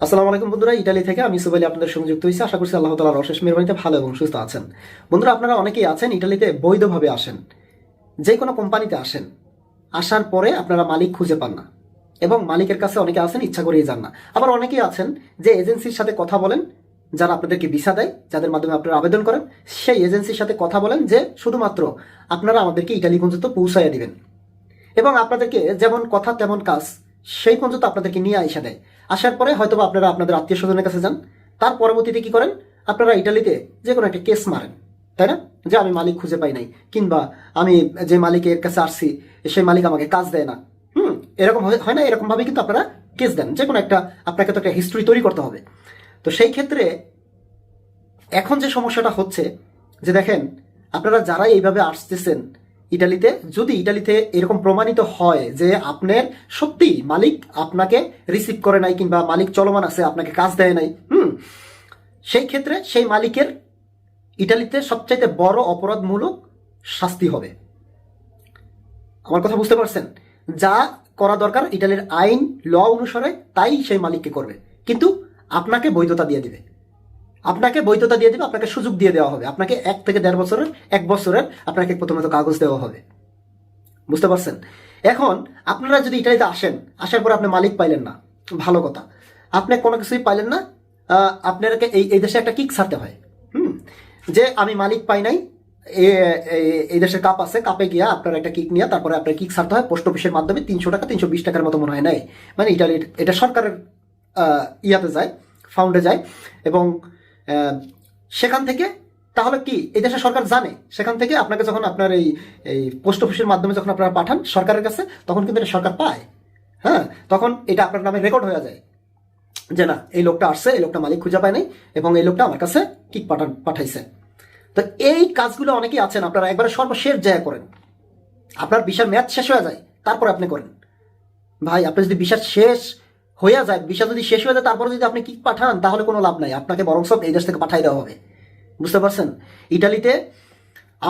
আসসালামু আলাইকুম বন্ধুরা ইটালি থেকে আমি সুবাইলি আপনাদের সঙ্গে যুক্ত হয়েছি। আশা করছি আল্লাহ তালার অশেষ মেহরবানিতে ভালো এবং সুস্থ আছেন। বন্ধুরা, আপনারা অনেকেই আছেন ইটালিতে বৈধভাবে আসেন। যে কোনো কোম্পানিতে আসেন। আসার পরে আপনারা মালিক খুঁজে পান না। এবং মালিকের কাছে অনেকে আছেন, ইচ্ছা করেই যান না। আবার অনেকেই আছেন যে এজেন্সির সাথে কথা বলেন, যারা আপনাদেরকে ভিসা দেয়, যাদের মাধ্যমে আপনারা আবেদন করেন, সেই এজেন্সির সাথে কথা বলেন যে শুধুমাত্র আপনারা আমাদেরকে ইটালি পর্যন্ত পৌঁছাইয়া দিবেন। এবং আপনাদেরকে যেমন কথা, তেমন কাজ সেই পর্যন্ত আপনাদেরকে নিয়ে আইসা দেয়। আসার পরে হয়তো আপনারা আপনাদের আত্মীয় স্বজনের কাছে যান। তার পরবর্তীতে কি করেন? আপনারা ইটালিতে যে কোনো একটা কেস মারেন, তাই না? যে আমি মালিক খুঁজে পাই নাই, কিংবা আমি যে মালিকের কাছে আসছি, সেই মালিক আমাকে কাজ দেয় না। হুম, এরকম হয় না? এরকম ভাবে কিন্তু আপনারা কেস দেন। যে কোনো একটা, আপনাকে তো একটা হিস্ট্রি তৈরি করতে হবে। তো সেই ক্ষেত্রে এখন যে সমস্যাটা হচ্ছে, যে দেখেন, আপনারা যারা এইভাবে আসতেছেন ইটালিতে, যদি ইটালিতে এরকম প্রমাণিত হয় যে আপনার সত্যি মালিক আপনাকে রিসিভ করে নাই কিংবা মালিক চলমান আছে, আপনাকে কাজ দেয় নাই, হুম, সেই ক্ষেত্রে সেই মালিকের ইটালিতে সবচাইতে বড় অপরাধমূলক শাস্তি হবে। আমার কথা বুঝতে পারছেন? যা করা দরকার ইটালির আইন, ল অনুসারে তাই সেই মালিককে করবে। কিন্তু আপনাকে বৈধতা দিয়ে দিবে। আপনাকে বৈধতা দিয়ে দিবে, আপনাকে সুযোগ দিয়ে দেওয়া হবে। আপনাকে এক থেকে দেড় বছরের, এক বছরের আপনাকে প্রথমত কাগজ দেওয়া হবে। বুঝতে পারছেন? এখন আপনারা যদি ইটালিতে আসেন, আসার পর আপনি মালিক পাইলেন না। ভালো কথা। আপনি কোনো কিছুই পাইলেন না। আপনাকে এই এই দেশে একটা কিক ছাড়তে হয়। হুম? যে আমি মালিক পাই নাই এই দেশের কাপ আছে, কাপে গিয়া আপনার একটা কিক নিয়ে তারপরে আপনার কিক ছাড়তে হয়, পোস্ট অফিসের মাধ্যমে তিনশো টাকা, তিনশো বিশ টাকার মতো মনে হয় নেয়। মানে ইটালির এটা সরকারের ইয়াতে যায়, ফাউন্ডে যায়। এবং সেখান থেকে, তাহলে কি এই দেশের সরকার জানে? সেখান থেকে আপনাকে যখন আপনার এই এই পোস্ট অফিসের মাধ্যমে যখন আপনারা পাঠান সরকারের কাছে, তখন কিন্তু এটা সরকার পায়। হ্যাঁ? তখন এটা আপনার নামে রেকর্ড হয়ে যায়। যে না, এই লোকটা আসছে, এই লোকটা মালিক খুঁজে পায় নাই এবং এই লোকটা আমার কাছে কিক পাঠান, পাঠাইছে। তো এই কাজগুলো অনেকেই আছেন, আপনারা একবারে সর্বশেষ জায়গা করেন। আপনার বিশাল মেয়াদ শেষ হয়ে যায়, তারপরে আপনি করেন। ভাই, আপনি যদি বিশ্বাস শেষ হয়ে যায় বিশ্বাস যদি শেষ হয়ে যায়, তারপরে যদি আপনি কিক পাঠান, তাহলে কোনো লাভ নাই। আপনাকে বরং সব এই দেশ থেকে পাঠাই দেওয়া হবে। বুঝতে পারছেন? ইটালিতে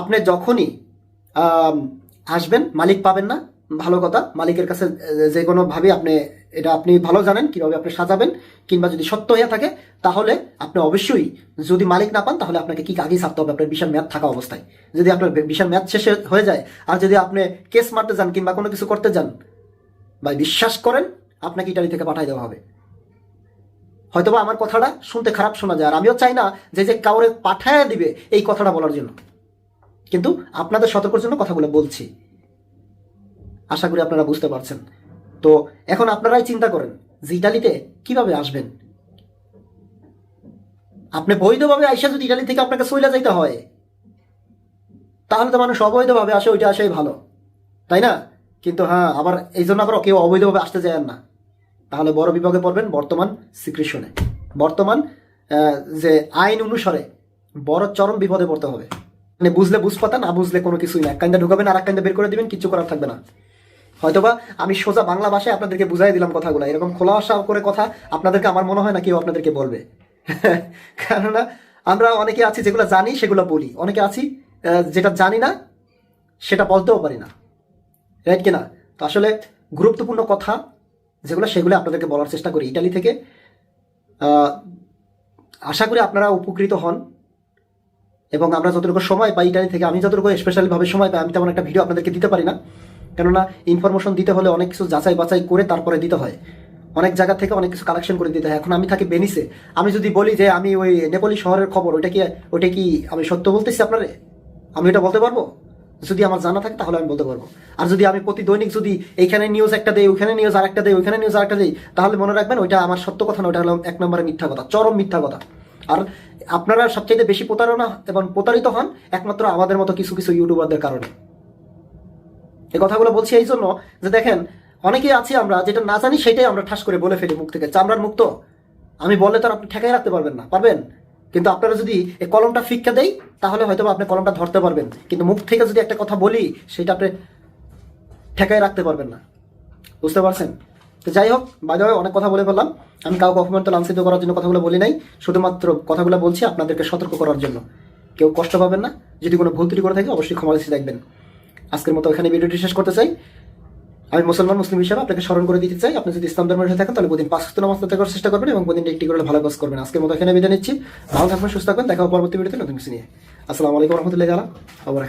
আপনি যখনই আসবেন, মালিক পাবেন না, ভালো কথা। মালিকের কাছে যে কোনোভাবে আপনি, এটা আপনি ভালো জানেন, কীভাবে আপনি সাজাবেন, কিংবা যদি সত্য হয়ে থাকে, তাহলে আপনি অবশ্যই যদি মালিক না পান, তাহলে আপনাকে কি আগেই ছাড়তে হবে, আপনার বিশাল মেয়াদ থাকা অবস্থায়। যদি আপনার বিশাল মেয়াদ শেষে হয়ে যায়, আর যদি আপনি কেস মারতে যান, কিংবা কোনো কিছু করতে যান বা বিশ্বাস করেন আপনাকে ইটালি থেকে পাঠাই দেওয়া হবে। হয়তোবা আমার কথাটা শুনতে খারাপ শোনা যায়, আর আমিও চাই না যে যে কাউরে পাঠায় দিবে এই কথাটা বলার জন্য। কিন্তু আপনাদের সতর্কের জন্য কথাগুলো বলছি। আশা করি আপনারা বুঝতে পারছেন। তো এখন আপনারাই চিন্তা করেন যে ইটালিতে কীভাবে আসবেন? আপনি বৈধভাবে আইসা যদি ইটালি থেকে আপনাকে সইলা যাইতে হয়, তাহলে তো মানুষ অবৈধভাবে আসে, ওইটা আসাই ভালো। তাই না? কিন্তু হ্যাঁ আবার এই জন্য আবার কেউ অবৈধভাবে আসতে যায় না। তাহলে বড় বিভাগে পড়বেন বর্তমান সিক্রেশনে। বর্তমান যে আইন অনুসারে বড় চরম বিপদে পড়তে হবে। মানে বুঝলে বুঝপাতা, না বুঝলে কোনো কিছুই না। এক কান্দা ঢুকাবেন আর এক কান্দা বের করে দিবেন, কিছু করার থাকবে না। হয়তোবা আমি সোজা বাংলা ভাষায় আপনাদেরকে বুঝাই দিলাম কথাগুলো। এরকম খোলা আশা করে কথা আপনাদেরকে আমার মনে হয় না কেউ আপনাদেরকে বলবে। কেননা আমরা অনেকে আছি যেগুলো জানি, সেগুলো বলি। অনেকে আছি যেটা জানি না, সেটা বলতেও পারি না। রাইট কিনা? তো আসলে গুরুত্বপূর্ণ কথা যেগুলো সেগুলো আপনাদেরকে বলার চেষ্টা করি। ইটালি থেকে আশা করি আপনারা উপকৃত হন। এবং আমরা যতটুকু সময় পাই ইটালি থেকে, আমি যতটুকু স্পেশালিভাবে সময় পাই, আমি তেমন একটা ভিডিও আপনাদেরকে দিতে পারি না। কেননা ইনফরমেশন দিতে হলে অনেক কিছু যাচাই বাছাই করে তারপরে দিতে হয়। অনেক জায়গা থেকে অনেক কিছু কালেকশন করে দিতে হয়। এখন আমি থাকি বেনিসে আমি যদি বলি যে, আমি ওই নেপোলি শহরের খবর, ওইটা কি ওইটা কি আমি সত্য বলতেছি আপনারে? আমি এটা বলতে পারব? যদি আমার জানা থাকে, তাহলে আমি বলতে পারব। আর যদি আমি প্রতি দৈনিক যদি এইখানে নিউজ একটা দেই, ওইখানে নিউজ আর একটা দেই, ওইখানে নিউজ আর একটা দেই, তাহলে মনে রাখবেন ওইটা আমার সত্য কথা না, ওইটা হলো এক নম্বরে মিথ্যা কথা, চরম মিথ্যা কথা। আর আপনারা সবচাইতে বেশি প্রতারণা এবং প্রতারিত হন একমাত্র আমাদের মতো কিছু কিছু ইউটিউবারদের কারণে। এই কথাগুলো বলছি এই জন্য যে দেখেন, অনেকেই আছি আমরা, যেটা না জানি সেটাই আমরা ঠাস করে বলে ফেলি মুখ থেকে, চামড়ার মুক্ত আমি বললে তো আপনি ঠেকাই রাখতে পারবেন না, পারবেন? কিন্তু আপনারা যদি এই কলমটা ফিক্কা দেই, তাহলে হয়তো আপনি কলমটা ধরতে পারবেন। কিন্তু মুখ থেকে যদি একটা কথা বলি, সেটা আপনি ঠেকাই রাখতে পারবেন না। বুঝতে পারছেন? তো যাই হোক বাইরে অনেক কথা বলে ফেললাম। আমি কাউকে অপমান তো লাঞ্ছিত করার জন্য কথাগুলো বলি নাই। শুধুমাত্র কথাগুলো বলছি আপনাদেরকে সতর্ক করার জন্য। কেউ কষ্ট পাবেন না। যদি কোনো ভুল ত্রুটি করে থাকে, অবশ্যই ক্ষমা দেখবেন। আজকের মতো এখানে ভিডিওটি শেষ করতে চাই। আমি মুসলমান, মুসলিম হিসাবে আপনাকে স্মরণ করে দিতে চাই। আপনি যদি ইসলাম ধর্মের হয়ে থাকেন, তাহলে প্রতিদিন পাঁচ ওয়াক্ত নামাজ করার চেষ্টা করবেন এবং প্রতিদিন একটি করে ভালো কাজ করবেন। আজকের মতো এখানে বিদায় নিচ্ছি। ভালো থাকবেন, সুস্থ থাকবেন। দেখা পরবর্তী ভিডিওতে নতুন কিছু নিয়ে। আসসালামু আলাইকুম রহমতুল্লাহ আবার